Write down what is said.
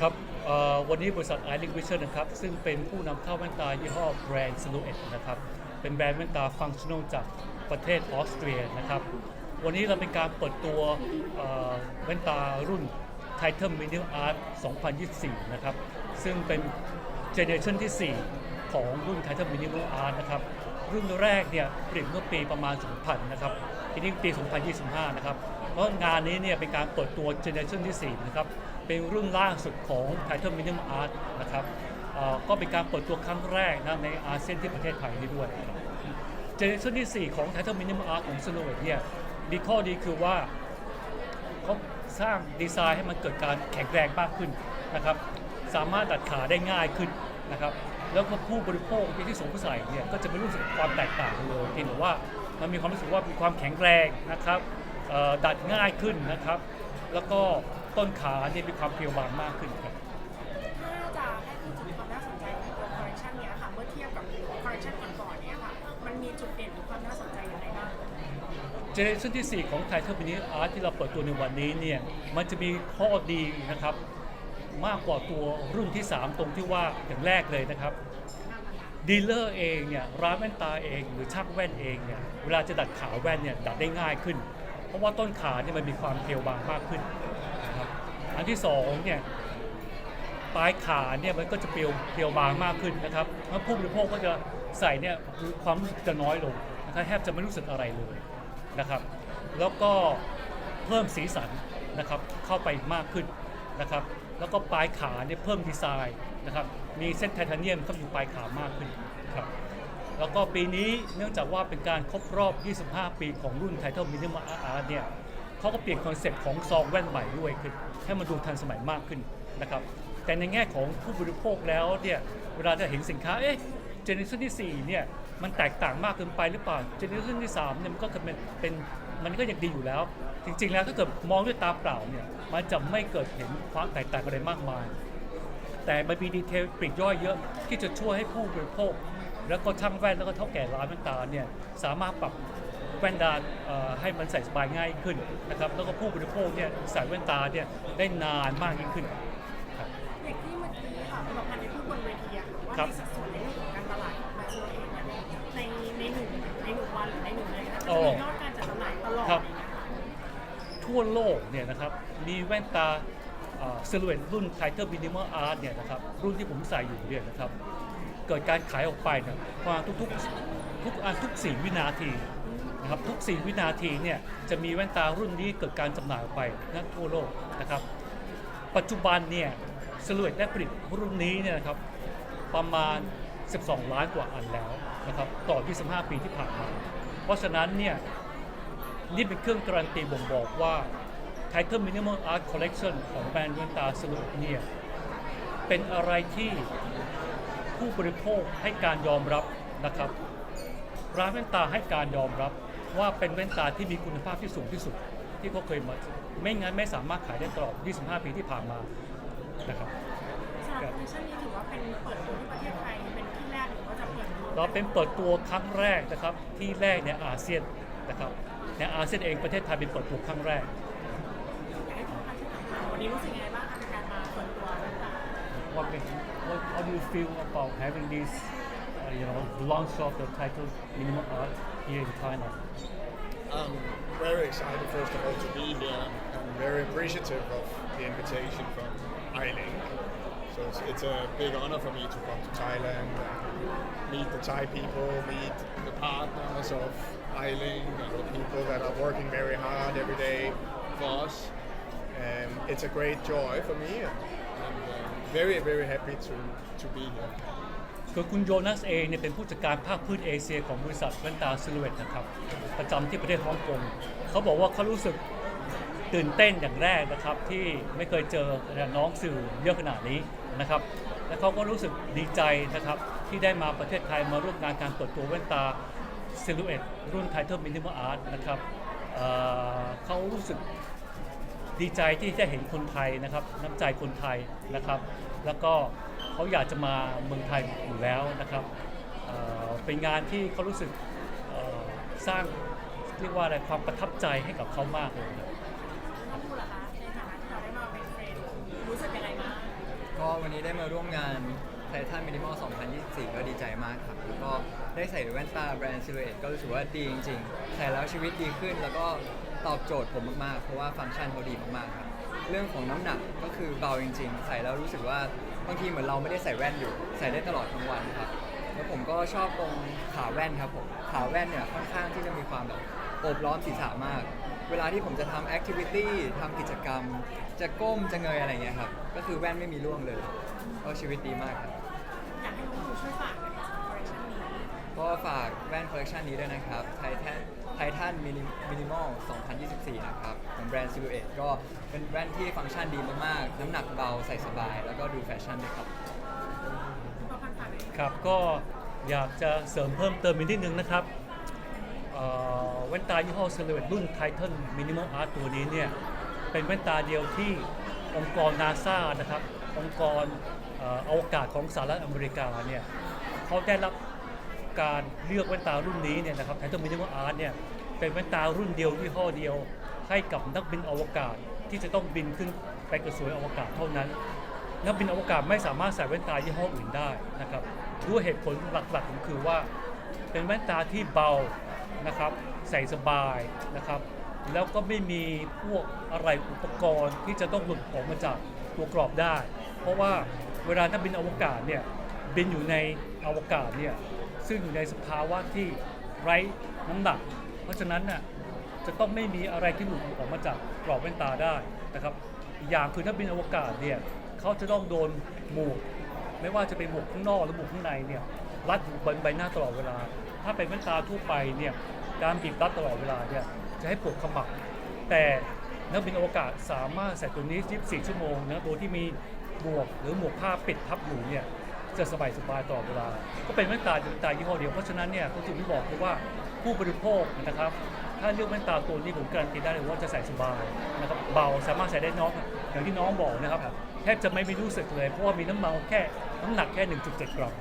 ครับวันนี้บริษัท i l i n g Vision นะครับ ซึ่งเป็นผู้นำเข้าแว่นตายี่ห้อแบรนด์ s i l h o u e t นะครับ เป็นแบรนด์แว่นตาฟังชั่น a ลจากประเทศออสเตรียนะครับ วันนี้เราเป็นการเปิดตัวแว่นตารุ่น Titan Medium Art 2024 นะครับ ซึ่งเป็นเจเนอเรชันที่ 4 ของรุ่น Titan Medium Art นะครับ รุ่นแรกเนี่ยผลิตเมื่อปีประมาณ 2000 นะครับ ทีนี้ปี 2025 นะครับ เพราะงานนี้เนี่ยเป็นการเปิดตัวเจเนอเรชันที่ 4 นะครับ เป็นรุ่นล่าสุดของ Titan Medium Art นะครับก็เป็นการเปิดตัวครั้งแรกนะในอาเซียนที่ประเทศไทยนี้ด้วยเจเนอเรชันที่ 4 ของ Titan Medium Art ของ s n o w e เนี่ยมีข้อดีคือว่าเขาสร้างดีไซน์ให้มันเกิดการแข็งแรงมากขึ้นนะครับสามารถดัดขาได้ง่ายขึ้นนะครับแล้วก็ผู้บริโภคที่สวมใส่เนี่ยก็จะไม่รู้สึกความแตกต่างเลยเพียงแต่ว่ามันมีความรู้สึกว่ามีความแข็งแรงนะครับ ดัดง่ายขึ้นนะครับ แล้วก็ต้นขาเนี่ยมีความเพียวบางมากขึ้นครับ ถ้าจะให้พูดถึงความน่าสนใจของตัวคอลเลคชันเนี้ยค่ะ เมื่อเทียบกับคอลเลคชันก่อนๆเนี้ยค่ะ มันมีจุดเด่นหรือความน่าสนใจยังไงบ้าง เจเนอเรชันที่ 4 ของไทเทอร์มินิอาร์ที่เราเปิดตัวในวันนี้เนี่ย มันจะมีข้อดีนะครับ มากกว่าตัวรุ่นที่ 3 ตรงที่ว่าอย่างแรกเลยนะครับดีลเลอร์เองเนี่ยร้านแว่นตาเอง หรือช่างแว่นเองเนี่ยเวลาจะดัดขาแว่นเนี่ยดัดได้ง่ายขึ้น ราะว่าต้นขาเนี่ยมันมีความเพรียวบางมากขึ้นนะครับอันที่สองเนี่ยปลายขาเนี่ยมันก็จะเปรียวเพรียวบางมากขึ้นนะครับแล้วผู้บริโภคก็จะใส่เนี่ยความรู้สึกจะน้อยลงนะครับแทบจะไม่รู้สึกอะไรเลยนะครับ แล้วก็เพิ่มสีสันนะครับเข้าไปมากขึ้นนะครับ แล้วก็ปลายขาเนี่ยเพิ่มดีไซน์นะครับ มีเส้นไทเทเนียมเข้าอยู่ปลายขามากขึ้นครับ แล้วก็ปีนี้เนื่องจากว่าเป็นการครบรอบ 25 ปีของรุ่น Title Minimum Art เนี่ยเขาก็เปลี่ยนคอนเซ็ปต์ของซองแว่นใหม่ด้วยขึ้นให้มันดูทันสมัยมากขึ้นนะครับแต่ในแง่ของผู้บริโภคแล้วเนี่ยเวลาจะเห็นสินค้าเอ๊ะเจเนอเรชันที่4เนี่ยมันแตกต่างมากเกินไปหรือเปล่าเจเนอเรชันที่3เนี่ยมันก็เป็นเป็นมันก็ยังดีอยู่แล้ว จริง ๆ แล้วถ้าเกิดมองด้วยตาเปล่าเนี่ยมันจะไม่เกิดเห็นความแตกต่างอะไรมากมาย แต่มันมีดีเทลปลีกย่อยเยอะที่จะช่วยให้ผู้บริโภค แล้วก็ช่างแว่นแล้วก็เท่าแก่ร้านแว่นตาเนี่ยสามารถปรับแว่นตาเอ่อให้มันใส่สบายง่ายขึ้นนะครับแล้วก็ผู้บริโภคเนี่ยใส่แว่นตาเนี่ยได้นานมากยิ่งขึ้นครับอย่างที่เมื่อกี้ค่ะคุณพันธ์ได้พูดบนเวทีอะค่ะว่าครับในสัดส่วนในเรื่องของการตลาดของแบรนด์ตัวเองเนี่ยในในหนึ่งในหนึ่งวันหรือในหนึ่งเลยนะโอ้จะมียอดการจัดจำหน่ายตลอดครับอย่างเงี้ยค่ะทั่วโลกเนี่ยนะครับมีแว่นตาซิลูเอตรุ่น Tiger Minimal Art เนี่ยนะครับรุ่นที่ผมใส่อยู่เนี่ยนะครับ เกิดการขายออกไปเนี่ยประมาณทุกๆทุกอันทุก4วินาทีนะครับทุก4วินาทีเนี่ยจะมีแว่นตารุ่นนี้เกิดการจำหน่ายออกไปนะทั่วโลกนะครับ ปัจจุบันเนี่ยซิลูเอตได้ผลิตรุ่นนี้เนี่ยนะครับประมาณ 12 ล้านกว่าอันแล้วนะครับต่อ 25 ปีที่ผ่านมา เพราะฉะนั้นเนี่ยนี่เป็นเครื่องการันตีบ่งบอกว่า Title Minimal Art Collection ของแบรนด์แว่นตาสลุดเนี่ยเป็นอะไรที่ ผู้บริโภคให้การยอมรับนะครับ ร้านแว่นตาให้การยอมรับว่าเป็นแว่นตาที่มีคุณภาพที่สูงที่สุด ที่เขาเคยมาไม่งั้นไม่สามารถขายได้ตลอด 25 ปีที่ผ่านมานะครับสำหรับคอลเลคชันนี้ถือว่าเป็นเปิดตัวที่ประเทศไทยเป็นที่แรกหรือว่าจะเปิดตัวเราเป็นเปิดตัวครั้งแรกนะครับ ที่แรกในอาเซียนนะครับในอาเซียนเองประเทศไทยเป็นเปิดตัวครั้งแรกอยากให้คุณพันธ์ช่วยถามวันนี้รู้สึกยังไงบ้าง what, what how do you feel about having this uh, you know launch of the title minimal art here in China I'm very excited, first of all, to be here. I'm very appreciative of the invitation from Eiling. So it's, it's a big honor for me to come to Thailand, and meet the Thai people, meet the partners of Eiling, and the people that are working very hard every day for us. And it's a great joy for me, and I'm uh, very, very happy to, to be here. คือคุณโยนัสเองเนี่ยเป็นผู้จัดการภาคพื้นเอเชียของบริษัทแว่นตาซิลูเวตนะครับ ประจำที่ประเทศฮ่องกงเขาบอกว่าเขารู้สึกตื่นเต้นอย่างแรกนะครับที่ไม่เคยเจอน้องสื่อเยอะขนาดนี้นะครับ และเขาก็รู้สึกดีใจนะครับที่ได้มาประเทศไทยมาร่วมงานการเปิดตัวแว่นตาซิลูเอตรุ่น Title Minimal Art นะครับเขารู้สึก ดีใจที่ได้เห็นคนไทยนะครับน้ำใจคนไทยนะครับ แล้วก็เขาอยากจะมาเมืองไทยอยู่แล้วนะครับเอ่อเป็นงานที่เขารู้สึกเอ่อสร้างเรียกว่าอะไรความประทับใจให้กับเขามากเลยครับน้องภูล่ะคะในฐานะที่เราได้มาเป็นเฟรนด์รู้สึกยังไงบ้างนี้ได้มาร่วมงานไททันมินิมอล 2024 ก็ดีใจมากครับ แล้วก็ได้ใส่แว่นตาแบรนด์ซิล u เอ e ก็รู้สึกว่าดีจริงๆ ใส่แล้วชีวิตดีขึ้น แล้วก็ ตอบโจทย์ผมมากๆ เพราะว่าฟังก์ชันเขาดีมากๆครับ เรื่องของน้ำหนักก็คือเบาจริง ๆ ใส่แล้วรู้สึกว่าบางทีเหมือนเราไม่ได้ใส่แว่นอยู่ ใส่ได้ตลอดทั้งวันครับ แล้วผมก็ชอบตรงขาแว่นครับผม ขาแว่นเนี่ยค่อนข้างที่จะมีความแบบโอบล้อมศีรษะมาก เวลาที่ผมจะทำแอคทิวิตี้ทำกิจกรรม จะก้มจะเงยอะไรเงี้ยครับ ก็คือแว่นไม่มีร่วงเลย ก็ชีวิตดีมากครับ อยากให้น้องดูช่วยฝากหน่อย ก็ฝากแว่นคอลเลคชันนี้ด้วยนะครับไททันไททันมินิมอล 2024 นะครับของแบรนด์ซิลูเอตก็เป็นแว่นที่ฟังก์ชันดีมากๆ น้ำหนักเบาใส่สบาย แล้วก็ดูแฟชั่นด้วยครับ ครับก็อยากจะเสริมเพิ่มเติมอีกนิดนึงนะครับเอ่อแว่นตายี่ห้อ c e l e b r a t รุ่น Titan Minimal Art ตัวนี้เนี่ย เป็นแว่นตาเดียวที่องค์กรนาซานะครับ องค์กรเอ่ออวกาศของสหรัฐอเมริกาเนี่ยเขาได้รับ การเลือกแว่นตารุ่นนี้เนี่ยนะครับ Titan Minimal Art เนี่ยเป็นแว่นตารุ่นเดียวยี่ห้อเดียว ให้กับนักบินอวกาศที่จะต้องบินขึ้นไปกระสวยอวกาศเท่านั้น นักบินอวกาศไม่สามารถใส่แว่นตายี่ห้ออื่นได้นะครับด้วยเหตุผลหลักๆก็คือว่าเป็นแว่นตาที่เบานะครับใส่สบายนะครับแล้วก็ไม่มีพวกอะไรอุปกรณ์ที่จะต้องหลุดออกมาจากตัวกรอบได้ เพราะว่าเวลานักบินอวกาศเนี่ยบินอยู่ในอวกาศเนี่ย ซึ่งอยู่ในสภาวะที่ไร้น้ำหนัก เพราะฉะนั้นน่ะจะต้องไม่มีอะไรที่หลุดออกมาจากกรอบแว่นตาได้นะครับอีกอย่างคือถ้าบินอวกาศเนี่ยเขาจะต้องโดนหมวกไม่ว่าจะเป็นหมวกข้างนอกหรือหมวกข้างในเนี่ยรัดอยู่บนใบหน้าตลอดเวลา ถ้าเป็นแว่นตาทั่วไปเนี่ยการบีบรัดตลอดเวลาเนี่ยจะให้ปวดขมับแต่นักบินอวกาศสามารถใส่ตัวนี้ 24 ชั่วโมงนะตัวที่มีหมวกหรือหมวกผ้าปิดทับอยู่เนี่ย จะสบายสบายตลอดเวลา ก็เป็นแว่นตาตายี่ห้อเดียว เพราะฉะนั้นเนี่ยก็อย่างที่บอกคือว่าผู้บริโภคนะครับ ถ้าเลือกแว่นตาตัวนี้ผมการันตีได้เลยว่าจะใส่สบายนะครับเบาสามารถใส่ได้น้องอย่างที่น้องบอกนะครับแทบจะไม่มีรู้สึกเลยเพราะว่ามีน้ำเมาแค่น้ำหนักแค่ 1.7 กรัม